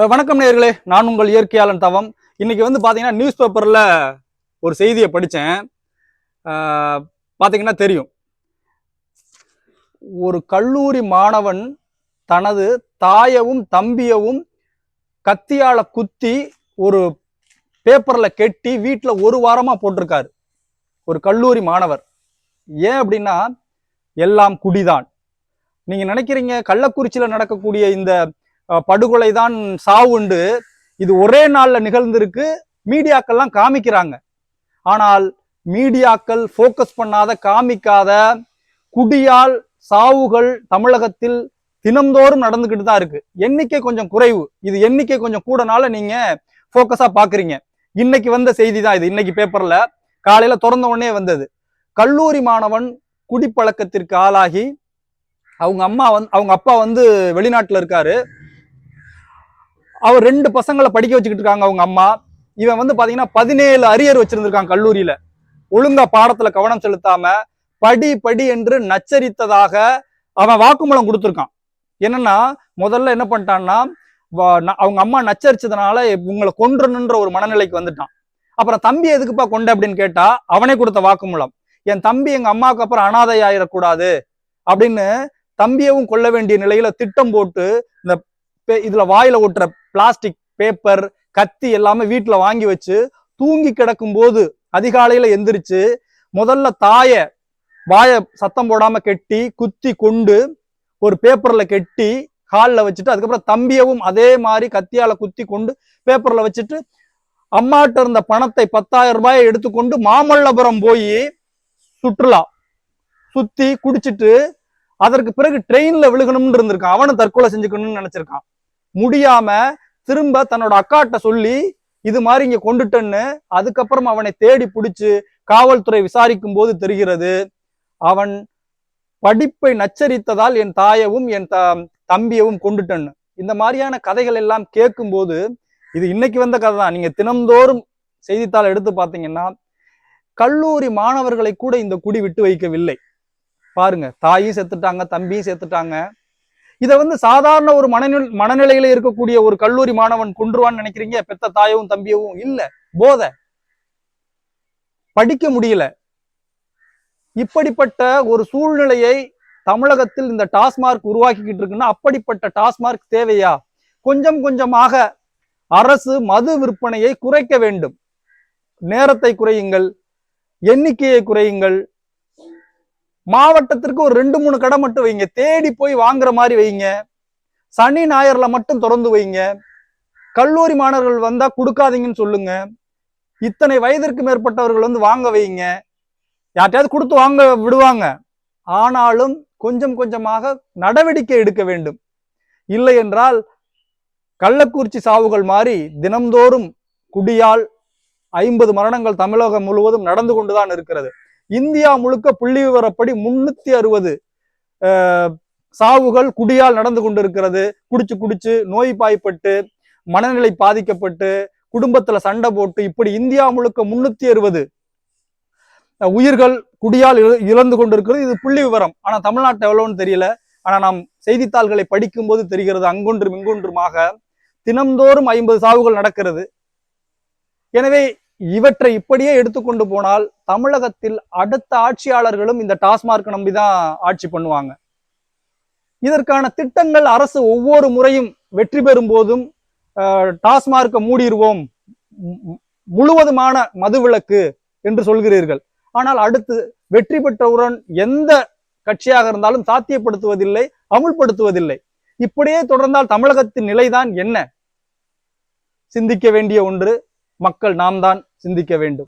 வணக்கம் நேர்களே நான் உங்கள் இயற்கையாளன் தவம். இன்னைக்கு வந்து பார்த்தீங்கன்னா நியூஸ் பேப்பரில் ஒரு செய்தியை படித்தேன் பார்த்தீங்கன்னா தெரியும். ஒரு கல்லூரி மாணவன் தனது தாயவும் தம்பியவும் கத்தியால குத்தி ஒரு பேப்பரில் கெட்டி வீட்டில் ஒரு வாரமாக போட்டிருக்காரு. ஒரு கல்லூரி மாணவர். ஏன் அப்படின்னா எல்லாம் குடிதான். நீங்கள் நினைக்கிறீங்க கள்ளக்குறிச்சியில் நடக்கக்கூடிய இந்த படுகொலை தான் சாவுண்டு இது ஒரே நாளில் நிகழ்ந்திருக்கு. மீடியாக்கள்லாம் காமிக்கிறாங்க. ஆனால் மீடியாக்கள் ஃபோக்கஸ் பண்ணாத காமிக்காத குடியால் சாவுகள் தமிழகத்தில் தினந்தோறும் நடந்துக்கிட்டு தான் இருக்கு. எண்ணிக்கை கொஞ்சம் குறைவு. இது எண்ணிக்கை கொஞ்சம் கூடனால நீங்க ஃபோக்கஸா பாக்குறீங்க. இன்னைக்கு வந்த செய்தி தான் இது. இன்னைக்கு பேப்பர்ல காலையில திறந்த உடனே வந்தது. கல்லூரி மாணவன் குடிப்பழக்கத்திற்கு ஆளாகி அவங்க அம்மா வந்து அவங்க அப்பா வந்து வெளிநாட்டுல இருக்காரு. அவர் ரெண்டு பசங்களை படிக்க வச்சுக்கிட்டு இருக்காங்க அவங்க அம்மா. இவன் வந்து பாத்தீங்கன்னா பதினேழு அரியர் வச்சிருந்திருக்கான் கல்லூரியில. ஒழுங்கா பாடத்துல கவனம் செலுத்தாம படி படி என்று நச்சரித்ததாக அவன் வாக்குமூலம் கொடுத்துருக்கான். என்னன்னா முதல்ல என்ன பண்ணிட்டான்னா அவங்க அம்மா நச்சரிச்சதுனால உங்களை கொன்றணுன்ற ஒரு மனநிலைக்கு வந்துட்டான். அப்புறம் தம்பி எதுக்குப்பா கொண்ட அப்படின்னு கேட்டா அவனே கொடுத்த வாக்குமூலம். என் தம்பி எங்க அம்மாவுக்கு அப்புறம் அனாதை ஆயிடக்கூடாது அப்படின்னு தம்பியவும் கொல்ல வேண்டிய நிலையில திட்டம் போட்டு இந்த இதுல வாயில ஒட்டுற பிளாஸ்டிக் பேப்பர் கத்தி எல்லாமே வீட்டுல வாங்கி வச்சு தூங்கி கிடக்கும் போது அதிகாலையில எந்திரிச்சு முதல்ல தாய வாய சத்தம் போடாம கெட்டி குத்தி கொண்டு ஒரு பேப்பர்ல கெட்டி காலில் வச்சுட்டு அதுக்கப்புறம் தம்பியவும் அதே மாதிரி கத்தியால குத்தி கொண்டு பேப்பர்ல வச்சுட்டு அம்மாட்ட இருந்த பணத்தை பத்தாயிரம் ரூபாயை எடுத்துக்கொண்டு மாமல்லபுரம் போய் சுற்றுலா. சுத்தி குடிச்சிட்டு அதற்கு பிறகு ட்ரெயின்ல விழுகணும்னு இருந்திருக்கான். அவனும் தற்கொலை செஞ்சுக்கணும்னு நினைச்சிருக்கான். முடியாம திரும்ப தன்னோட அக்காட்ட சொல்லி இது மாதிரி இங்க கொண்டுட்டேன்னு அதுக்கப்புறம் அவனை தேடி பிடிச்சு காவல்துறை விசாரிக்கும் போது தெரிகிறது அவன் படிப்பை நச்சரித்ததால் என் தாயவும் என் த தம்பியவும் கொண்டுட்டேன்னு. இந்த மாதிரியான கதைகள் எல்லாம் கேட்கும்போது இது இன்னைக்கு வந்த கதை தான் நீங்க தினம்தோறும் செய்தித்தாள் எடுத்து பார்த்தீங்கன்னா கல்லூரி மாணவர்களை கூட இந்த குடி விட்டு வைக்கவில்லை. பாருங்க தாயும் செத்துட்டாங்க தம்பியும் செத்துட்டாங்க. இதை வந்து சாதாரண ஒரு மனநிலை மனநிலையில இருக்கக்கூடிய ஒரு கல்லூரி மாணவன் கொன்றுவான்னு நினைக்கிறீங்க? பெத்த தாயவும் தம்பியவும் இல்ல. போதை. படிக்க முடியல. இப்படிப்பட்ட ஒரு சூழ்நிலையை தமிழகத்தில் இந்த டாஸ்மார்க் உருவாக்கிக்கிட்டு இருக்குன்னா அப்படிப்பட்ட டாஸ்மார்க் தேவையா? கொஞ்சம் கொஞ்சமாக அரசு மது விற்பனையை குறைக்க வேண்டும். நேரத்தை குறையுங்கள். எண்ணிக்கையை குறையுங்கள். மாவட்டத்திற்கு ஒரு ரெண்டு மூணு கடை மட்டும் வைங்க. தேடி போய் வாங்குற மாதிரி வைங்க. சனி ஞாயிறுல மட்டும் திறந்து வைங்க. கல்லூரி மாணவர்கள் வந்தா கொடுக்காதீங்கன்னு சொல்லுங்க. இத்தனை வயதிற்கு மேற்பட்டவர்கள் வந்து வாங்க வைங்க. யார்ட்டையாவது கொடுத்து வாங்க விடுவாங்க. ஆனாலும் கொஞ்சம் கொஞ்சமாக நடவடிக்கை எடுக்க வேண்டும். இல்லை என்றால் கள்ளக்குறிச்சி சாவுகள் மாதிரி தினம்தோறும் குடியால் ஐம்பது மரணங்கள் தமிழகம் முழுவதும் நடந்து கொண்டுதான் இருக்கிறது. இந்தியா முழுக்க புள்ளி விவரப்படி முன்னூத்தி அறுபது சாவுகள் குடியால் நடந்து கொண்டிருக்கிறது. குடிச்சு குடிச்சு நோய் பாய்ப்பட்டு மனநிலை பாதிக்கப்பட்டு குடும்பத்துல சண்டை போட்டு இப்படி இந்தியா முழுக்க முன்னூத்தி அறுபது உயிர்கள் குடியால் இழந்து கொண்டிருக்கிறது. இது புள்ளி விவரம். ஆனா தமிழ்நாட்டை எவ்வளவுன்னு தெரியல. ஆனா நாம் செய்தித்தாள்களை படிக்கும் போது தெரிகிறது அங்கொன்றும் இங்கொன்றுமாக தினம்தோறும் ஐம்பது சாவுகள் நடக்கிறது. எனவே இவற்றை இப்படியே எடுத்துக்கொண்டு போனால் தமிழகத்தில் அடுத்த ஆட்சியாளர்களும் இந்த டாஸ்மார்க் நம்பிதான் ஆட்சி பண்ணுவாங்க. இதற்கான திட்டங்கள் அரசு ஒவ்வொரு முறையும் வெற்றி பெறும் போதும் டாஸ்மார்க்கை மூடிடுவோம் முழுவதுமான மதுவிலக்கு என்று சொல்கிறீர்கள். ஆனால் அடுத்து வெற்றி பெற்றவுடன் எந்த கட்சியாக இருந்தாலும் சாத்தியப்படுத்துவதில்லை அமுல்படுத்துவதில்லை. இப்படியே தொடர்ந்தால் தமிழகத்தின் நிலைதான் என்ன? சிந்திக்க வேண்டிய ஒன்று மக்கள் நாம் தான் சிந்திக்க வேண்டும்.